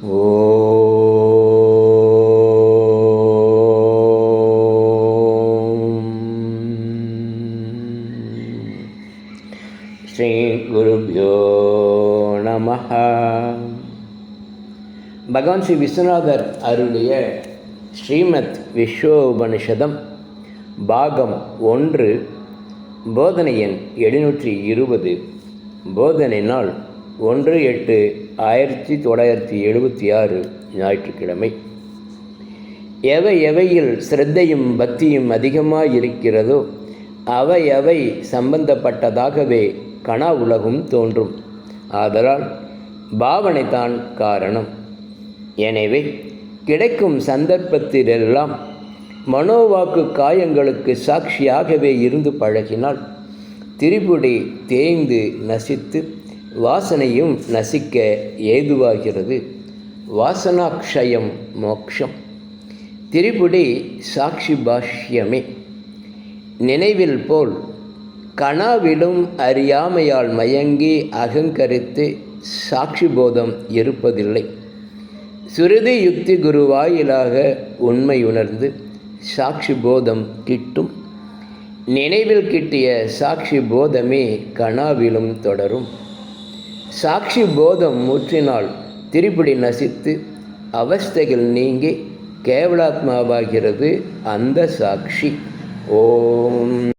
ஸ்ரீகுருபியோ நம பகவான் ஸ்ரீ விஸ்வநாதர் அருளிய ஸ்ரீமத் விஸ்வோபனிஷதம் பாகம் ஒன்று போதனையின் எழுநூற்றி இருபது போதனை நாள் ஒன்று எட்டு ஆயிரத்தி தொள்ளாயிரத்தி எழுபத்தி ஆறு ஞாயிற்றுக்கிழமை. எவை எவையில் சிரத்தையும் பக்தியும் அதிகமாக இருக்கிறதோ அவை அவை சம்பந்தப்பட்டதாகவே கனா உலகும் தோன்றும். ஆதலால் பாவனை தான் காரணம். எனவே கிடைக்கும் சந்தர்ப்பத்திலெல்லாம் மனோவாக்கு காயங்களுக்கு சாட்சியாகவே இருந்து பழகினால் திரிபுடி தேய்ந்து நசித்து வாசனையும் நசிக்க ஏதுவாகிறது. வாசனாக்ஷயம் மோக்ஷம். திரிபுடி சாட்சி பாஷ்யமே. நினைவில் போல் கனாவிலும் அறியாமையால் மயங்கி அகங்கரித்து சாட்சி போதம் இருப்பதில்லை. சுருதி யுக்தி குரு வாயிலாக உண்மை உணர்ந்து சாட்சி போதம் கிட்டும். நினைவில் கிட்டிய சாட்சி போதமே கனாவிலும் தொடரும். சாட்சி போதம் முற்றினால் திருப்பிடி நசித்து அவஸ்தைகள் நீங்கி கேவலாத்மாவாகிறது அந்த சாட்சி. ஓம்.